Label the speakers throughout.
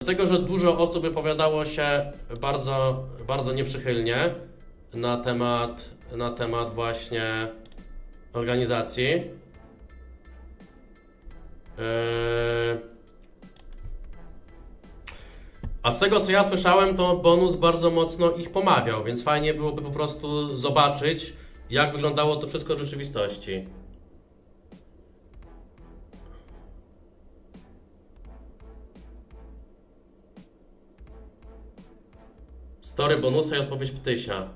Speaker 1: Dlatego, że dużo osób wypowiadało się bardzo, bardzo nieprzychylnie na temat, na temat właśnie organizacji. Yy... A z tego co ja słyszałem, to bonus bardzo mocno ich pomawiał, więc fajnie byłoby po prostu zobaczyć, jak wyglądało to wszystko w rzeczywistości. Story bonusa i odpowiedź Ptysia.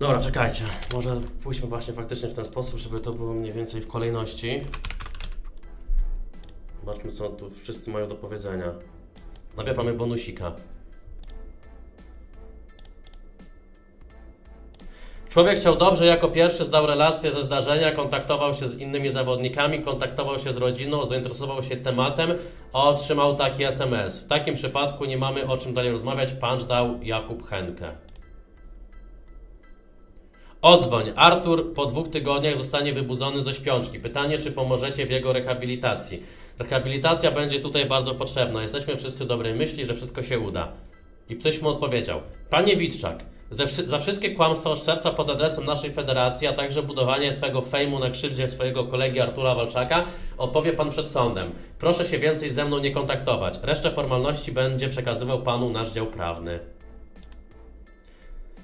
Speaker 1: Dobra, czekajcie. Może pójdźmy właśnie faktycznie w ten sposób, żeby to było mniej więcej w kolejności. Zobaczmy, co tu wszyscy mają do powiedzenia. Najpierw mamy bonusika. Człowiek chciał dobrze, jako pierwszy zdał relację ze zdarzenia, kontaktował się z innymi zawodnikami, kontaktował się z rodziną, zainteresował się tematem, a otrzymał taki SMS. W takim przypadku nie mamy o czym dalej rozmawiać, punch dał Jakub Henke. Odzwoń. Artur po dwóch tygodniach zostanie wybudzony ze śpiączki. Pytanie, czy pomożecie w jego rehabilitacji. Rehabilitacja będzie tutaj bardzo potrzebna. Jesteśmy wszyscy dobrej myśli, że wszystko się uda. I ktoś mu odpowiedział: Panie Witczak, za, za wszystkie kłamstwa, oszczerstwa pod adresem naszej federacji, a także budowanie swego fejmu na krzywdzie swojego kolegi Artura Walczaka, odpowie pan przed sądem. Proszę się więcej ze mną nie kontaktować. Resztę formalności będzie przekazywał panu nasz dział prawny.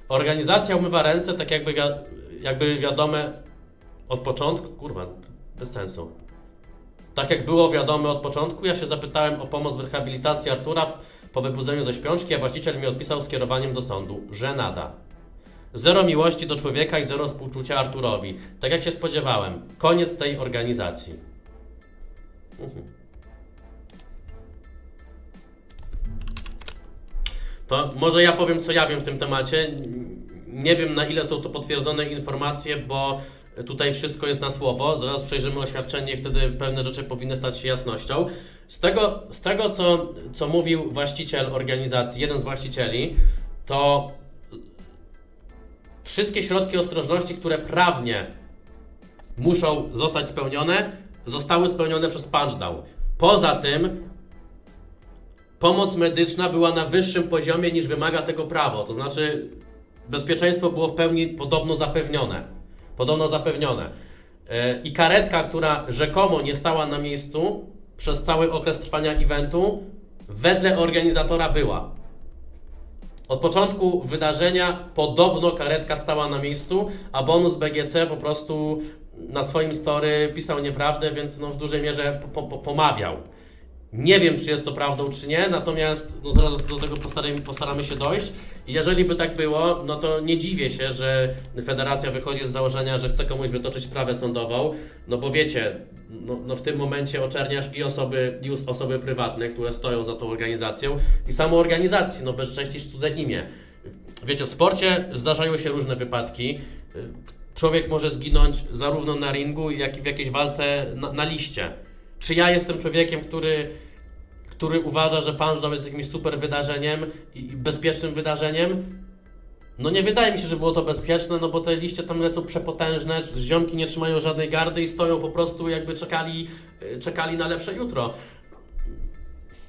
Speaker 1: Organizacja umywa ręce, tak jakby, wi- jakby wiadome od początku. Kurwa, bez sensu. Tak jak było wiadome od początku, ja się zapytałem o pomoc w rehabilitacji Artura po wybudzeniu ze śpiączki, a właściciel mi odpisał skierowaniem do sądu, że nada. Zero miłości do człowieka i zero współczucia Arturowi. Tak jak się spodziewałem. Koniec tej organizacji. Mhm. To może ja powiem, co ja wiem w tym temacie. Nie wiem, na ile są to potwierdzone informacje, bo tutaj wszystko jest na słowo. Zaraz przejrzymy oświadczenie i wtedy pewne rzeczy powinny stać się jasnością. Z tego, z tego co, co mówił właściciel organizacji, jeden z właścicieli, to wszystkie środki ostrożności, które prawnie muszą zostać spełnione, zostały spełnione przez punchdown. Poza tym pomoc medyczna była na wyższym poziomie niż wymaga tego prawo. To znaczy, bezpieczeństwo było w pełni podobno zapewnione. Podobno zapewnione. E, I karetka, która rzekomo nie stała na miejscu przez cały okres trwania eventu, wedle organizatora była. Od początku wydarzenia podobno karetka stała na miejscu, a bonus BGC po prostu na swoim story pisał nieprawdę, więc no w dużej mierze po, po, pomawiał. Nie wiem, czy jest to prawdą, czy nie, natomiast no zaraz do tego postaramy, postaramy się dojść. Jeżeli by tak było, no to nie dziwię się, że federacja wychodzi z założenia, że chce komuś wytoczyć sprawę sądową, no bo wiecie, no, no w tym momencie oczerniasz i osoby, i osoby prywatne, które stoją za tą organizacją, i samą organizację, no bezcześcisz cudze imię. Wiecie, w sporcie zdarzają się różne wypadki. Człowiek może zginąć zarówno na ringu, jak i w jakiejś walce na, na liście. Czy ja jestem człowiekiem, który, który uważa, że punchdown jest jakimś super wydarzeniem i bezpiecznym wydarzeniem? No nie wydaje mi się, że było to bezpieczne, no bo te liście tam lecą przepotężne, ziomki nie trzymają żadnej gardy i stoją po prostu jakby czekali, y, czekali na lepsze jutro.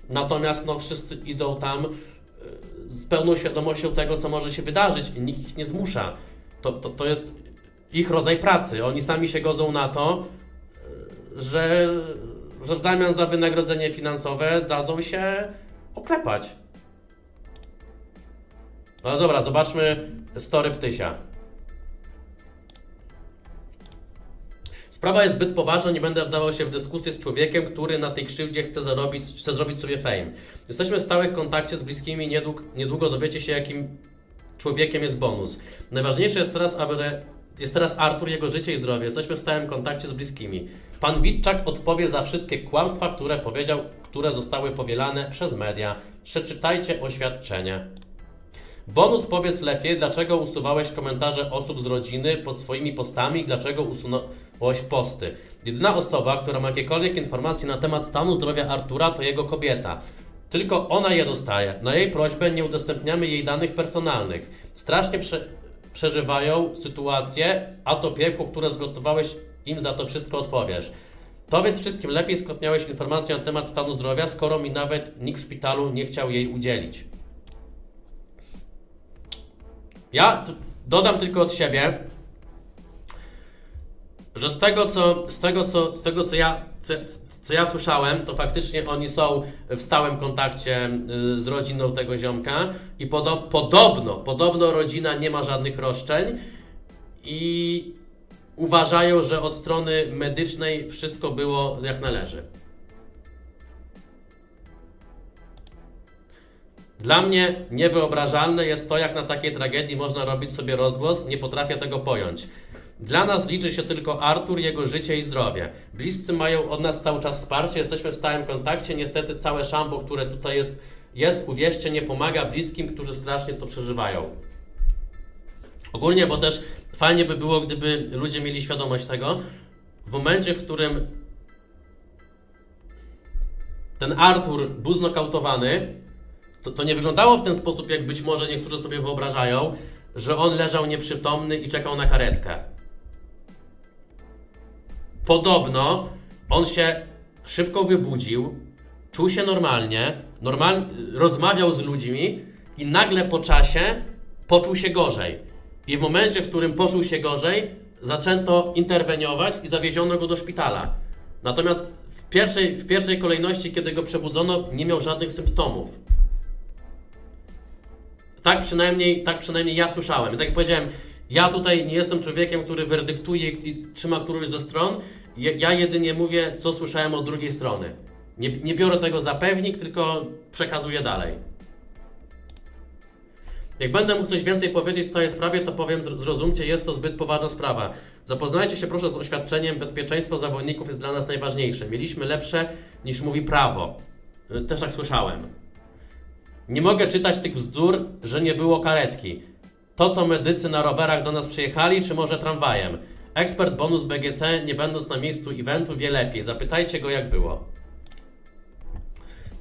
Speaker 1: Natomiast no wszyscy idą tam y, z pełną świadomością tego, co może się wydarzyć i nikt ich nie zmusza. To, to, to jest ich rodzaj pracy. Oni sami się godzą na to, że, że w zamian za wynagrodzenie finansowe dadzą się oklepać. No dobra, zobaczmy story Ptysia. Sprawa jest zbyt poważna, nie będę wdawał się w dyskusję z człowiekiem, który na tej krzywdzie chce, zarobić, chce zrobić sobie fame. Jesteśmy w stałym kontakcie z bliskimi, niedług, niedługo dowiecie się, jakim człowiekiem jest bonus. Najważniejsze jest teraz, aby re, jest teraz Artur, jego życie i zdrowie. Jesteśmy w stałym kontakcie z bliskimi. Pan Witczak odpowie za wszystkie kłamstwa, które powiedział, które zostały powielane przez media. Przeczytajcie oświadczenie. Bonus powiedz lepiej, dlaczego usuwałeś komentarze osób z rodziny pod swoimi postami i dlaczego usunąłeś posty. Jedyna osoba, która ma jakiekolwiek informacje na temat stanu zdrowia Artura, to jego kobieta. Tylko ona je dostaje. Na jej prośbę nie udostępniamy jej danych personalnych. Strasznie prze, przeżywają sytuację, a to piekło, które zgotowałeś, im za to wszystko odpowiesz. Powiedz wszystkim lepiej, skąd miałeś informację na temat stanu zdrowia, skoro mi nawet nikt w szpitalu nie chciał jej udzielić. Ja dodam tylko od siebie, że z tego co, z tego, co, z tego, co, ja, co, ja słyszałem, to faktycznie oni są w stałym kontakcie y, z rodziną tego ziomka i podo, podobno, podobno rodzina nie ma żadnych roszczeń i uważają, że od strony medycznej wszystko było jak należy. Dla mnie niewyobrażalne jest to, jak na takiej tragedii można robić sobie rozgłos, nie potrafię tego pojąć. Dla nas liczy się tylko Artur, jego życie i zdrowie. Bliscy mają od nas cały czas wsparcie, jesteśmy w stałym kontakcie. Niestety całe szambo, które tutaj jest, jest uwierzcie, nie pomaga bliskim, którzy strasznie to przeżywają. Ogólnie, bo też fajnie by było, gdyby ludzie mieli świadomość tego, w momencie, w którym ten Artur był znokautowany, to, to nie wyglądało w ten sposób, jak być może niektórzy sobie wyobrażają, że on leżał nieprzytomny i czekał na karetkę. Podobno on się szybko wybudził, czuł się normalnie, normal, rozmawiał z ludźmi i nagle po czasie poczuł się gorzej. I w momencie, w którym poczuł się gorzej, zaczęto interweniować i zawieziono go do szpitala. Natomiast w pierwszej, w pierwszej kolejności, kiedy go przebudzono, nie miał żadnych symptomów. Tak przynajmniej, tak przynajmniej ja słyszałem. I tak jak powiedziałem, ja tutaj nie jestem człowiekiem, który werdyktuje i trzyma którąś ze stron. Ja, jedynie mówię, co słyszałem od drugiej strony. Nie, nie biorę tego za pewnik, tylko przekazuję dalej. Jak będę mógł coś więcej powiedzieć w całej sprawie, to powiem, zr- zrozumcie, jest to zbyt poważna sprawa. Zapoznajcie się proszę z oświadczeniem, bezpieczeństwo zawodników jest dla nas najważniejsze. Mieliśmy lepsze niż mówi prawo. Też tak słyszałem. Nie mogę czytać tych bzdur, że nie było karetki. To, co medycy na rowerach do nas przyjechali, czy może tramwajem? Ekspert bonus BGC, nie będąc na miejscu eventu, wie lepiej. Zapytajcie go, jak było.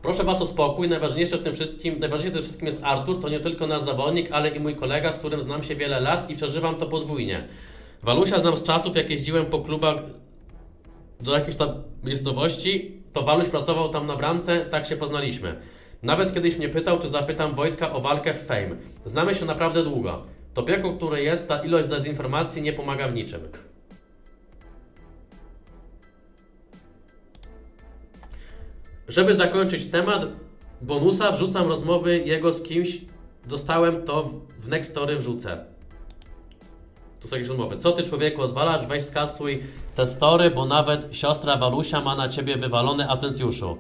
Speaker 1: Proszę Was o spokój. Najważniejsze w tym wszystkim, najważniejsze w tym wszystkim jest Artur. To nie tylko nasz zawodnik, ale i mój kolega, z którym znam się wiele lat i przeżywam to podwójnie. Walusia znam z czasów, jak jeździłem po klubach do jakiejś tam miejscowości, to Waluś pracował tam na bramce, tak się poznaliśmy. Nawet kiedyś mnie pytał, czy zapytam Wojtka o walkę w Fame. Znamy się naprawdę długo. To piekło, które jest, ta ilość dezinformacji nie pomaga w niczym. Żeby zakończyć temat bonusa, wrzucam rozmowy jego z kimś. Dostałem to w- Nextory wrzucę. Tu są jakieś rozmowy. Co ty człowieku odwalasz? Weź skasuj te story, bo nawet siostra Walusia ma na ciebie wywalone atencjuszu.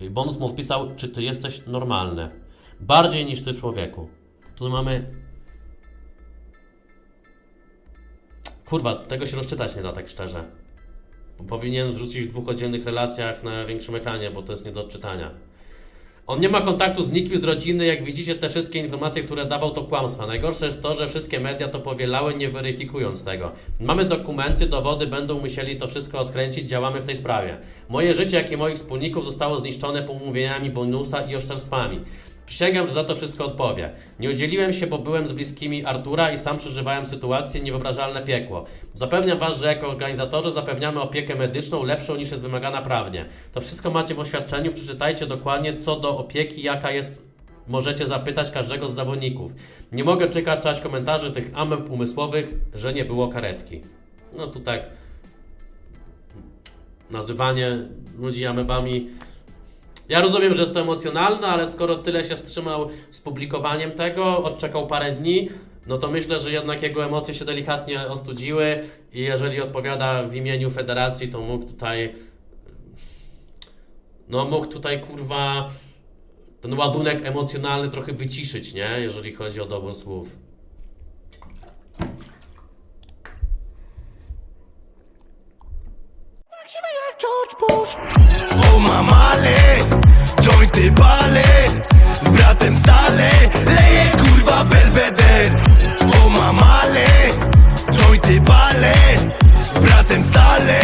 Speaker 1: Bonus mu odpisał, czy ty jesteś normalny. Bardziej niż ty człowieku. Tu mamy... Kurwa, tego się rozczytać nie da tak szczerze. Powinien wrzucić w dwóch oddzielnych relacjach na większym ekranie, bo to jest nie do odczytania. On nie ma kontaktu z nikim z rodziny, jak widzicie, te wszystkie informacje, które dawał, to kłamstwa. Najgorsze jest to, że wszystkie media to powielały, nie weryfikując tego. Mamy dokumenty, dowody, będą musieli to wszystko odkręcić, działamy w tej sprawie. Moje życie, jak i moich wspólników zostało zniszczone pomówieniami bonusa i oszczerstwami. Przysięgam, że za to wszystko odpowie. Nie udzieliłem się, bo byłem z bliskimi Artura i sam przeżywałem sytuację, niewyobrażalne piekło. Zapewniam Was, że jako organizatorzy zapewniamy opiekę medyczną lepszą niż jest wymagana prawnie. To wszystko macie w oświadczeniu, przeczytajcie dokładnie co do opieki, jaka jest możecie zapytać każdego z zawodników. Nie mogę czekać komentarzy tych ameb umysłowych, że nie było karetki. No tu tak nazywanie ludzi amebami. Ja rozumiem, że jest to emocjonalne, ale skoro tyle się wstrzymał z publikowaniem tego, odczekał parę dni, no to myślę, że jednak jego emocje się delikatnie ostudziły i jeżeli odpowiada w imieniu federacji, to mógł tutaj no mógł tutaj kurwa ten ładunek emocjonalny trochę wyciszyć, nie? Jeżeli chodzi o dobór słów.
Speaker 2: Siwy jak George Bush. O mamale, jointy bale, z bratem stale, leje kurwa belweder. O mamale, jointy bale, z bratem stale,